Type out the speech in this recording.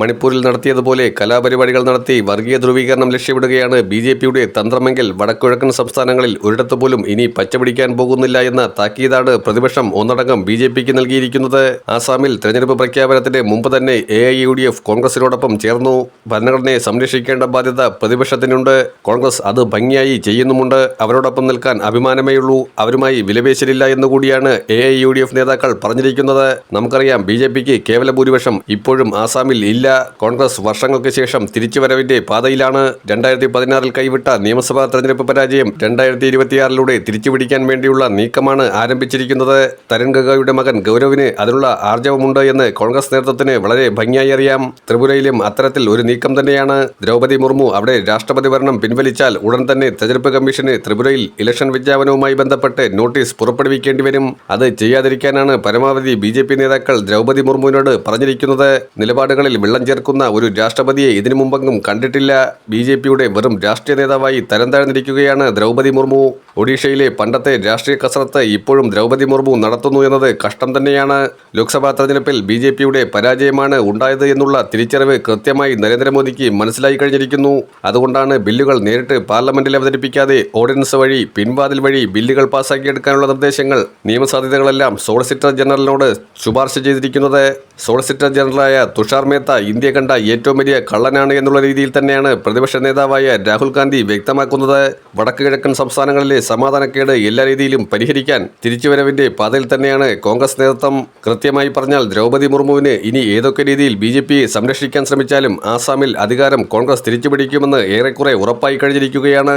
മണിപ്പൂരിൽ നടത്തിയതുപോലെ കലാപരിപാടികൾ നടത്തി വർഗീയ ധ്രുവീകരണം ലക്ഷ്യമിടുകയാണ് ബി ജെ പിയുടെ തന്ത്രമെങ്കിൽ വടക്കുകിഴക്കൻ സംസ്ഥാനങ്ങളിൽ ഒരിടത്തുപോലും ഇനി പച്ചപിടിക്കാൻ പോകുന്നില്ല എന്ന താക്കീതാണ് പ്രതിപക്ഷം ഒന്നടങ്കം ബി ജെ പിക്ക് നൽകിയിരിക്കുന്നത്. ആസാമിൽ തെരഞ്ഞെടുപ്പ് പ്രഖ്യാപനത്തിന് മുമ്പ് തന്നെ A I U D F കോൺഗ്രസിനോടൊപ്പം ചേർന്നു. ഭരണഘടനയെ സംരക്ഷിക്കേണ്ട ബാധ്യത പ്രതിപക്ഷത്തിനുണ്ട്. കോൺഗ്രസ് അത് ഭംഗിയായി ചെയ്യുന്നുമുണ്ട്. അവരോടൊപ്പം നിൽക്കാൻ അഭിമാനമേയുള്ളൂ. അവരുമായി വിലപേശലില്ല എന്നുകൂടിയാണ് A I U D F നേതാക്കൾ പറഞ്ഞിരിക്കുന്നത്. നമുക്കറിയാം ബി ജെ പിക്ക് കേവല ഭൂരിപക്ഷം ഇപ്പോഴും ആസാമിൽ ഇല്ല കോൺഗ്രസ് വർഷങ്ങൾക്ക് ശേഷം തിരിച്ചുവരവിന്റെ പാതയിലാണ് രണ്ടായിരത്തി പതിനാറിൽ കൈവിട്ട നിയമസഭാ തെരഞ്ഞെടുപ്പ് പരാജയം. രണ്ടായിരത്തി ഇരുപത്തിയാറിലൂടെ തിരിച്ചുപിടിക്കാൻ വേണ്ടിയുള്ള നീക്കമാണ് ആരംഭിച്ചിരിക്കുന്നത്. തരുൺ ഗഗോയുടെ മകൻ ഗൗരവിന് അതിനുള്ള ആർജവമുണ്ട് എന്ന് കോൺഗ്രസ് നേതൃത്വത്തിന് വളരെ ഭംഗിയായി അറിയാം. ത്രിപുരയിലും അത്തരത്തിൽ ഒരു നീക്കം തന്നെയാണ്. ദ്രൗപദി മുർമു അവിടെ രാഷ്ട്രപതി ഭരണം പിൻവലിച്ചാൽ ഉടൻ തന്നെ തെരഞ്ഞെടുപ്പ് കമ്മീഷന് ത്രിപുരയിൽ ഇലക്ഷൻ വിജ്ഞാപനവുമായി ബന്ധപ്പെട്ട് നോട്ടീസ് പുറപ്പെടുവിക്കേണ്ടി വരും. അത് ചെയ്യാതിരിക്കാനാണ് പരമാവധി ബി നേതാക്കൾ ദ്രൗപദി മുർമുവിനോട് പറഞ്ഞിരിക്കുന്നത്. നിലപാടുകളിൽ വെള്ളം ചേർക്കുന്ന ഒരു രാഷ്ട്രപതിയെ ഇതിനു മുമ്പെങ്കും കണ്ടിട്ടില്ല. ബി ജെ പിയുടെ വെറും രാഷ്ട്രീയ നേതാവായി തരം താഴ്ന്നിരിക്കുകയാണ് ദ്രൗപദി മുർമു. ഒഡീഷയിലെ പണ്ടത്തെ രാഷ്ട്രീയ കസരത്ത് ഇപ്പോഴും ദ്രൗപദി മുർമു നടത്തുന്നു എന്നത് കഷ്ടം തന്നെയാണ്. ലോക്സഭാ തെരഞ്ഞെടുപ്പിൽ ബി ജെ പിയുടെ പരാജയമാണ് ഉണ്ടായത് എന്നുള്ള തിരിച്ചറിവ് കൃത്യമായി നരേന്ദ്രമോദിക്ക് മനസ്സിലായി കഴിഞ്ഞിരിക്കുന്നു. അതുകൊണ്ടാണ് ബില്ലുകൾ നേരിട്ട് പാർലമെന്റിൽ അവതരിപ്പിക്കാതെ ഓർഡിനൻസ് വഴി പിൻവാതിൽ വഴി ബില്ലുകൾ പാസാക്കിയെടുക്കാനുള്ള നിർദ്ദേശങ്ങൾ നിയമസാധ്യതകളെല്ലാം സോളിസിറ്റർ ജനറലിനോട് ശുപാർശ ചെയ്തിരിക്കുന്നത്. സോളിസിറ്റർ ജനറലായ തുഷാർ മേത്ത ഇന്ത്യ കണ്ട ഏറ്റവും വലിയ കള്ളനാണ് എന്നുള്ള രീതിയിൽ തന്നെയാണ് പ്രതിപക്ഷ നേതാവായ രാഹുൽ ഗാന്ധി വ്യക്തമാക്കുന്നത്. വടക്കു കിഴക്കൻ സംസ്ഥാനങ്ങളിലെ സമാധാനക്കേട് എല്ലാ രീതിയിലും പരിഹരിക്കാൻ തിരിച്ചുവരവിന്റെ പാതയിൽ തന്നെയാണ് കോൺഗ്രസ് നേതൃത്വം. കൃത്യമായി പറഞ്ഞാൽ ദ്രൗപദി മുർമുവിന് ഇനി ഏതൊക്കെ രീതിയിൽ ബി ജെ പിയെ സംരക്ഷിക്കാൻ ശ്രമിച്ചാലും ആസാമിൽ അധികാരം കോൺഗ്രസ് തിരിച്ചുപിടിക്കുമെന്ന് ഏറെക്കുറെ ഉറപ്പായി കഴിഞ്ഞിരിക്കുകയാണ്.